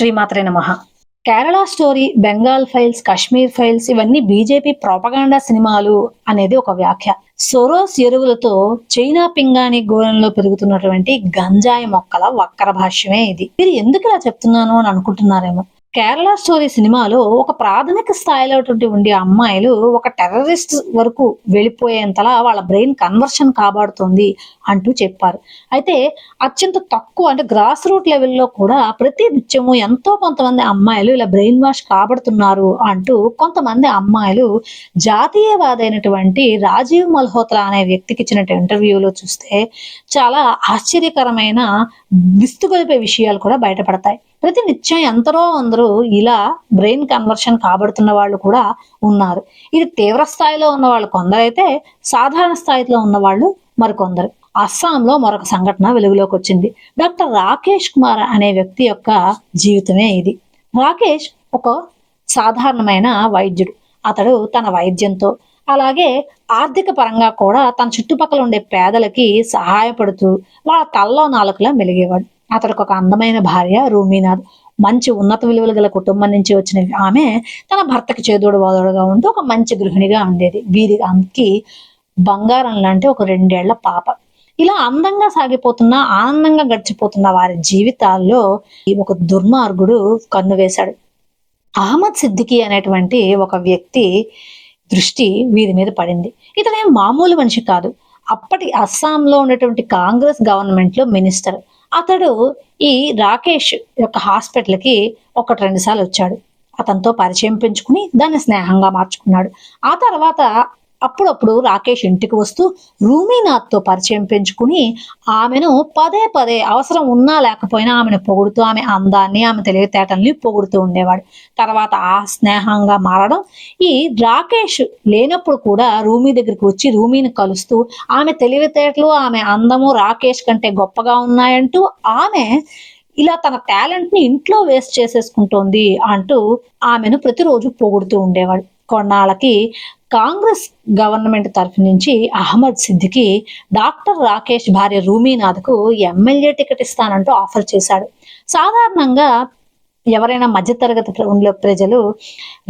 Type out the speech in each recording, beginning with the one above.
శ్రీమాత్రే నమ. Kerala story Bengal files Kashmir files ఇవన్నీ బీజేపీ ప్రోపగాండా సినిమాలు అనేది ఒక వ్యాఖ్య. సొరోస్ ఎరువులతో చైనా పింగాణి గోళంలో పెరుగుతున్నటువంటి గంజాయి మొక్కల వక్ర భాష్యమే ఇది. మీరు ఎందుకు ఇలా చెప్తున్నాను అని అనుకుంటున్నారేమో? కేరళ స్టోరీ సినిమాలో ఒక ప్రాథమిక స్థాయిలో ఉండే అమ్మాయిలు ఒక టెర్రరిస్ట్ వరకు వెళ్ళిపోయేంతలా వాళ్ళ బ్రెయిన్ కన్వర్షన్ కాబడుతుంది అంటూ చెప్పారు. అయితే అత్యంత తక్కువ అంటే గ్రాస్ రూట్ లెవెల్లో కూడా ప్రతి నిత్యము ఎంతో కొంతమంది అమ్మాయిలు ఇలా బ్రెయిన్ వాష్ కాబడుతున్నారు అంటూ కొంతమంది అమ్మాయిలు జాతీయవాదైనటువంటి రాజీవ్ మల్హోత్రా అనే వ్యక్తికి ఇచ్చిన ఇంటర్వ్యూలో చూస్తే చాలా ఆశ్చర్యకరమైన విస్తుగొలిపే విషయాలు కూడా బయటపడతాయి. ప్రతి నిత్యం ఎంతరో అందరూ ఇలా బ్రెయిన్ కన్వర్షన్ కాబడుతున్న వాళ్ళు కూడా ఉన్నారు. ఇది తీవ్ర స్థాయిలో ఉన్న వాళ్ళు కొందరైతే సాధారణ స్థాయిలో ఉన్న వాళ్ళు మరికొందరు. అస్సాంలో మరొక సంఘటన వెలుగులోకి వచ్చింది. డాక్టర్ రాకేష్ కుమార్ అనే వ్యక్తి యొక్క జీవితమే ఇది. రాకేష్ ఒక సాధారణమైన వైద్యుడు. అతడు తన వైద్యంతో అలాగే ఆర్థిక పరంగా కూడా తన చుట్టుపక్కల ఉండే పేదలకి సహాయపడుతూ వాళ్ళ తల్లో నాలుకలా మెలిగేవాడు. అతడికి ఒక అందమైన భార్య రూమీనాథ్. మంచి ఉన్నత విలువలు గల కుటుంబం నుంచి వచ్చిన ఆమె తన భర్తకి చేదోడు వాదోడుగా ఉంటూ ఒక మంచి గృహిణిగా ఉండేది. వీరి ఆమెకి బంగారం లాంటి ఒక రెండేళ్ళ పాప. ఇలా అందంగా సాగిపోతున్న ఆనందంగా గడిచిపోతున్న వారి జీవితాల్లో ఈ ఒక దుర్మార్గుడు కన్ను వేశాడు. అహ్మద్ సిద్దికి అనేటువంటి ఒక వ్యక్తి దృష్టి వీరి మీద పడింది. ఇతనేం మామూలు మనిషి కాదు. అప్పటి అస్సాంలో ఉన్నటువంటి కాంగ్రెస్ గవర్నమెంట్లో మినిస్టర్. అతడు ఈ రాకేష్ యొక్క హాస్పిటల్కి ఒకటి రెండు సార్లు వచ్చాడు. అతనితో పరిచయం పెంచుకుని దాన్ని స్నేహంగా మార్చుకున్నాడు. ఆ తర్వాత అప్పుడప్పుడు రాకేష్ ఇంటికి వస్తూ రూమీనాథ్తో పరిచయం పెంచుకుని ఆమెను పదే పదే అవసరం ఉన్నా లేకపోయినా ఆమెను పొగుడుతూ ఆమె అందాన్ని ఆమె తెలివితేటల్ని పొగుడుతూ ఉండేవాడు. తర్వాత ఆ స్నేహంగా మారడం ఈ రాకేష్ లేనప్పుడు కూడా రూమీ దగ్గరికి వచ్చి రూమీని కలుస్తూ ఆమె తెలివితేటలు ఆమె అందము రాకేష్ కంటే గొప్పగా ఉన్నాయంటూ ఆమె ఇలా తన టాలెంట్ని ఇంట్లో వేస్ట్ చేసేసుకుంటోంది అంటూ ఆమెను ప్రతిరోజు పొగుడుతూ ఉండేవాడు. కొన్నాళ్ళకి కాంగ్రెస్ గవర్నమెంట్ తరఫు నుంచి అహ్మద్ సిద్దికి డాక్టర్ రాకేష్ భార్య రూమీనాథ్కు ఎమ్మెల్యే టికెట్ ఇస్తానంటూ ఆఫర్ చేశాడు. సాధారణంగా ఎవరైనా మధ్యతరగతి ఉండే ప్రజలు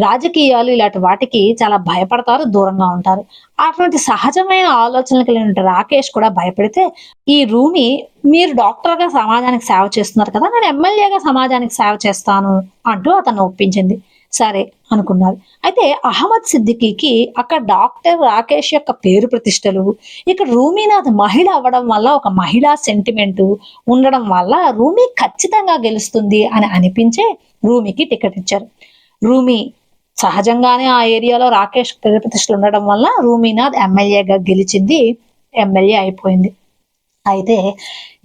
రాజకీయాలు ఇలాంటి వాటికి చాలా భయపడతారు దూరంగా ఉంటారు. అటువంటి సహజమైన ఆలోచనలు కలిగిన రాకేష్ కూడా భయపడితే ఈ రూమి మీరు డాక్టర్గా సమాజానికి సేవ చేస్తున్నారు కదా నేను ఎమ్మెల్యేగా సమాజానికి సేవ చేస్తాను అంటూ అతను ఒప్పించింది. సరే అనుకున్నారు అయితే అహ్మద్ సిద్దికీకి అక్కడ డాక్టర్ రాకేష్ యొక్క పేరు ప్రతిష్టలు ఇక్కడ రూమీనాథ్ మహిళ అవ్వడం వల్ల ఒక మహిళా సెంటిమెంట్ ఉండడం వల్ల రూమీ ఖచ్చితంగా గెలుస్తుంది అని అనిపించే రూమీకి టికెట్ ఇచ్చారు. రూమీ సహజంగానే ఆ ఏరియాలో రాకేష్ పేరు ప్రతిష్టలు ఉండడం వల్ల రూమీనాథ్ ఎమ్మెల్యేగా గెలిచింది ఎమ్మెల్యే అయిపోయింది. అయితే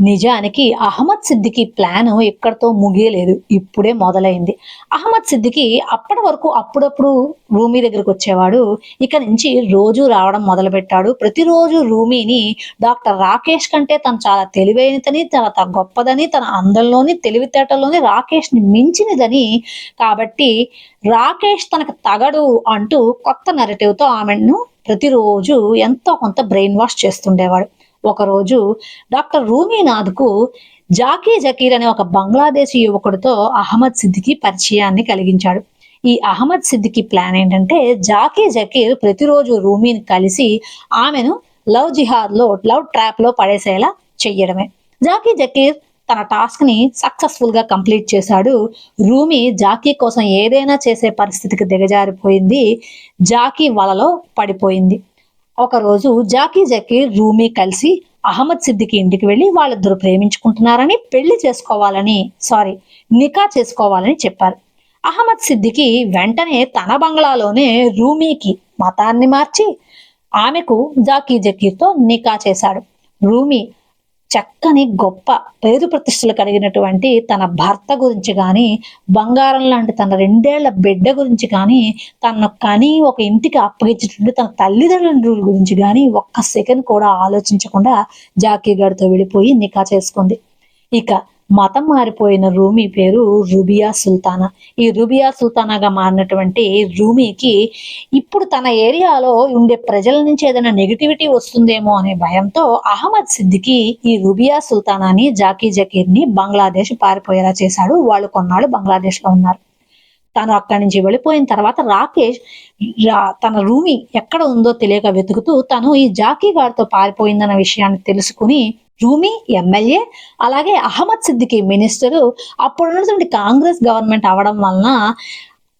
నిజానికి అహ్మద్ సిద్దికి ప్లాన్ ఎక్కడితో ముగియలేదు. ఇప్పుడే మొదలైంది. అహ్మద్ సిద్దికి అప్పటి వరకు అప్పుడప్పుడు రూమీ దగ్గరకు వచ్చేవాడు. ఇక నుంచి రోజు రావడం మొదలుపెట్టాడు. ప్రతిరోజు రూమీని డాక్టర్ రాకేష్ కంటే తను చాలా తెలివైనదని చాలా గొప్పదని తన అందంలోని తెలివితేటల్లోని రాకేష్ని మించినదని. కాబట్టి రాకేష్ తనకు తగడు అంటూ కొత్త నెరటివ్తో ఆమెను ప్రతిరోజు ఎంతో కొంత బ్రెయిన్ వాష్ చేస్తుండేవాడు. ఒకరోజు డాక్టర్ రూమీనాథ్కు జాకీ జకీర్ అనే ఒక బంగ్లాదేశీ యువకుడితో అహ్మద్ సిద్దికి పరిచయాన్ని కలిగించాడు. ఈ అహ్మద్ సిద్దికి ప్లాన్ ఏంటంటే జాకీ జకీర్ ప్రతిరోజు రూమీని కలిసి ఆమెను లవ్ జిహాద్లో లవ్ ట్రాప్లో పడేసేలా చెయ్యడమే. జాకీ జకీర్ తన టాస్క్ని సక్సెస్ఫుల్గా కంప్లీట్ చేశాడు. రూమి జాకీ కోసం ఏదైనా చేసే పరిస్థితికి దిగజారిపోయింది. జాకీ వలలో పడిపోయింది. ఒకరోజు జాకీ జకీ రూమీ కలిసి అహ్మద్ సిద్దికి ఇంటికి వెళ్ళి వాళ్ళిద్దరు ప్రేమించుకుంటున్నారని పెళ్ళి చేసుకోవాలని సారీ నికా చేసుకోవాలని చెప్పారు. అహ్మద్ సిద్దికి వెంటనే తన బంగ్లాలోనే రూమీకి మతాన్ని మార్చి ఆమెకు జాకీ జకీర్తో నికా చేశాడు. రూమీ చక్కని గొప్ప పేరు ప్రతిష్టలు కలిగినటువంటి తన భర్త గురించి కానీ బంగారం లాంటి తన రెండేళ్ళ బిడ్డ గురించి కానీ తన కని ఒక ఇంటికి అప్పగించినటువంటి తన తల్లిదండ్రుల గురించి కానీ ఒక్క సెకండ్ కూడా ఆలోచించకుండా జాకీ గారితో వెళ్ళిపోయి నికా చేసుకుంది. ఇక మతం మారిపోయిన రూమి పేరు రుబియా సుల్తానా. ఈ రుబియా సుల్తానాగా మారినటువంటి రూమికి ఇప్పుడు తన ఏరియాలో ఉండే ప్రజల నుంచి ఏదైనా నెగిటివిటీ వస్తుందేమో అనే భయంతో అహ్మద్ సిద్దికి ఈ రుబియా సుల్తానాని జాకీ జకీర్ని బంగ్లాదేశ్ పారిపోయేలా చేశాడు. వాళ్ళు కొన్నాళ్ళు బంగ్లాదేశ్లో ఉన్నారు. తను అక్కడి నుంచి వెళ్ళిపోయిన తర్వాత రాకేష్ తన రూమి ఎక్కడ ఉందో తెలియక వెతుకుతూ తను ఈ జాకీ గారితో పారిపోయిందన్న విషయాన్ని తెలుసుకుని రూమి ఎమ్మెల్యే అలాగే అహ్మద్ సిద్దికి మినిస్టరు. అప్పుడు ఉన్నటువంటి కాంగ్రెస్ గవర్నమెంట్ అవడం వలన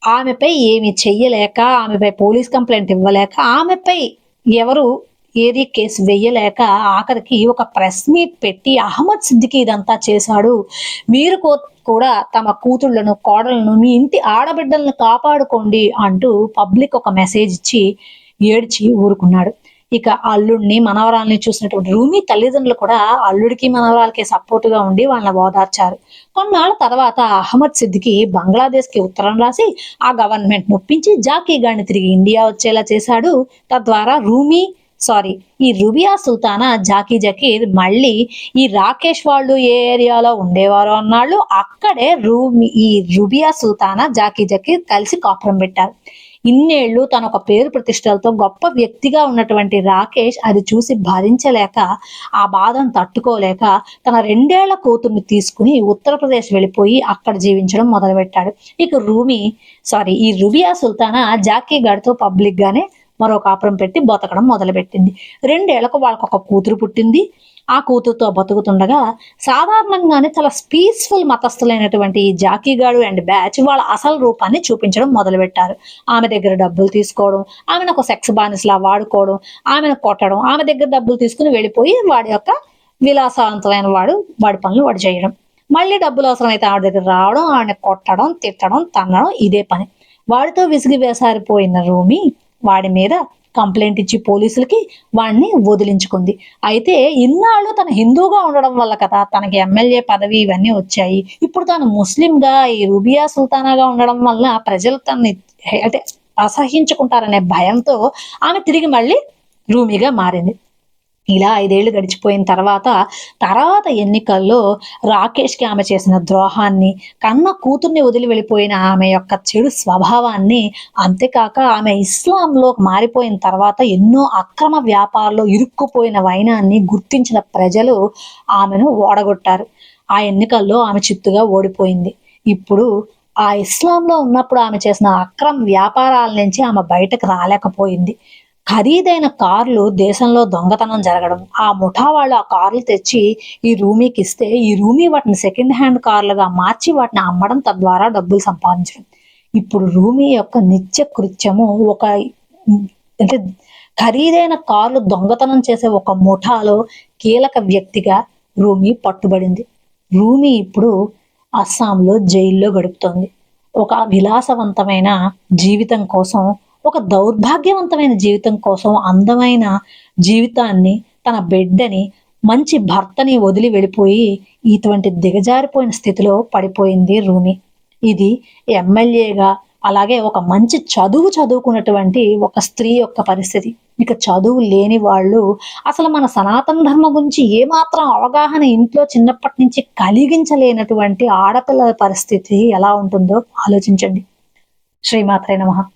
ఆమెపై ఏమి చెయ్యలేక ఆమెపై పోలీస్ కంప్లైంట్ ఇవ్వలేక ఆమెపై ఎవరు ఏది కేసు వెయ్యలేక ఆఖరికి ఒక ప్రెస్ మీట్ పెట్టి అహ్మద్ సిద్దికి ఇదంతా చేశాడు. మీరు కో- కూడా తమ కూతుళ్ళను కోడలను మీ ఇంటి ఆడబిడ్డలను కాపాడుకోండి అంటూ పబ్లిక్ ఒక మెసేజ్ ఇచ్చి ఏడ్చి ఊరుకున్నాడు. ఇక అల్లుడిని మనవరాల్ని చూసినటువంటి రూమి తల్లిదండ్రులు కూడా అల్లుడికి మనవరాలకి సపోర్ట్గా ఉండి వాళ్ళని ఓదార్చారు. కొన్నాళ్ళ తర్వాత అహ్మద్ సిద్దికి బంగ్లాదేశ్కి ఉత్తరం రాసి ఆ గవర్నమెంట్ నొప్పించి జాకీ గాడిని తిరిగి ఇండియా వచ్చేలా చేశాడు. తద్వారా రూమి సారీ ఈ రుబియా సుల్తానా జాకీ జకీర్ మళ్ళీ ఈ రాకేష్ వాళ్ళు ఏ ఏరియాలో ఉండేవారో అన్నాళ్ళు అక్కడే రూమి ఈ రుబియా సుల్తానా జాకీ జకీర్ కలిసి కాపురం పెట్టారు. ఇన్నేళ్ళు తన ఒక పేరు ప్రతిష్టలతో గొప్ప వ్యక్తిగా ఉన్నటువంటి రాకేష్ అది చూసి భరించలేక ఆ బాధను తట్టుకోలేక తన రెండేళ్ళ కూతుర్ని తీసుకుని ఉత్తరప్రదేశ్ వెళ్ళిపోయి అక్కడ జీవించడం మొదలుపెట్టాడు. ఇక రూమి సారీ ఈ రుబియా సుల్తానా జాకీ గారితో పబ్లిక్ గానే మరో కాపురం పెట్టి బతకడం మొదలుపెట్టింది. రెండేళ్ళకు వాళ్ళకు ఒక కూతురు పుట్టింది. ఆ కూతురుతో బతుకుతుండగా సాధారణంగానే చాలా పీస్ఫుల్ మతస్థులైనటువంటి ఈ జాకీగాడు అండ్ బ్యాచ్ వాళ్ళ అసలు రూపాన్ని చూపించడం మొదలుపెట్టారు. ఆమె దగ్గర డబ్బులు తీసుకోవడం ఆమెను ఒక సెక్స్ బానిసలా వాడుకోవడం ఆమెను కొట్టడం ఆమె దగ్గర డబ్బులు తీసుకుని వెళ్ళిపోయి వాడి యొక్క విలాసవంతమైన వాడు వాడి పనులు వాడు చేయడం. మళ్ళీ డబ్బులు అవసరమైతే ఆవిడ దగ్గర రావడం ఆవిడని కొట్టడం తిట్టడం తన్నడం ఇదే పని. వాడితో విసిగి వేసారిపోయిన రూమి వాడి మీద కంప్లైంట్ ఇచ్చి పోలీసులకి వాడిని వదిలించుకుంది. అయితే ఇన్నాళ్ళు తన హిందూగా ఉండడం వల్ల కదా తనకి ఎమ్మెల్యే పదవి ఇవన్నీ వచ్చాయి. ఇప్పుడు తాను ముస్లింగా ఈ రుబియా సుల్తానాగా ఉండడం వల్ల ప్రజలు తనని అంటే అసహించుకుంటారనే భయంతో ఆమె తిరిగి మళ్ళీ రూమిగా మారింది. ఇలా ఐదేళ్ళు గడిచిపోయిన తర్వాత తర్వాత ఎన్నికల్లో రాకేష్కి ఆమె చేసిన ద్రోహాన్ని కన్న కూతుర్ని వదిలి వెళ్ళిపోయిన ఆమె యొక్క చెడు స్వభావాన్ని అంతేకాక ఆమె ఇస్లాంలో మారిపోయిన తర్వాత ఎన్నో అక్రమ వ్యాపారాల్లో ఇరుక్కుపోయిన వైనాన్ని గుర్తించిన ప్రజలు ఆమెను ఓడగొట్టారు. ఆ ఎన్నికల్లో ఆమె చిత్తుగా ఓడిపోయింది. ఇప్పుడు ఆ ఇస్లాంలో ఉన్నప్పుడు ఆమె చేసిన అక్రమ వ్యాపారాల నుంచి ఆమె బయటకు రాలేకపోయింది. ఖరీదైన కార్లు దేశంలో దొంగతనం జరగడం. ఆ ముఠా వాళ్ళు ఆ కార్లు తెచ్చి ఈ రూమీకి ఇస్తే ఈ రూమీ వాటిని సెకండ్ హ్యాండ్ కార్లుగా మార్చి వాటిని అమ్మడం తద్వారా డబ్బులు సంపాదించడం. ఇప్పుడు రూమీ యొక్క నిత్య కృత్యము ఒక అంటే ఖరీదైన కార్లు దొంగతనం చేసే ఒక ముఠాలో కీలక వ్యక్తిగా రూమీ పట్టుబడింది. రూమీ ఇప్పుడు అస్సాంలో జైల్లో గడుపుతోంది. ఒక విలాసవంతమైన జీవితం కోసం ఒక దౌర్భాగ్యవంతమైన జీవితం కోసం అందమైన జీవితాన్ని తన బిడ్డని మంచి భర్తని వదిలి వెళ్ళిపోయి ఇటువంటి దిగజారిపోయిన స్థితిలో పడిపోయింది రూమి. ఇది ఎమ్మెల్యేగా అలాగే ఒక మంచి చదువు చదువుకున్నటువంటి ఒక స్త్రీ యొక్క పరిస్థితి. ఇక చదువు లేని వాళ్ళు అసలు మన సనాతన ధర్మం గురించి ఏమాత్రం అవగాహన ఇంట్లో చిన్నప్పటి నుంచి కలిగించలేనటువంటి ఆడపిల్లల పరిస్థితి ఎలా ఉంటుందో ఆలోచించండి. శ్రీమాత్రే నమః.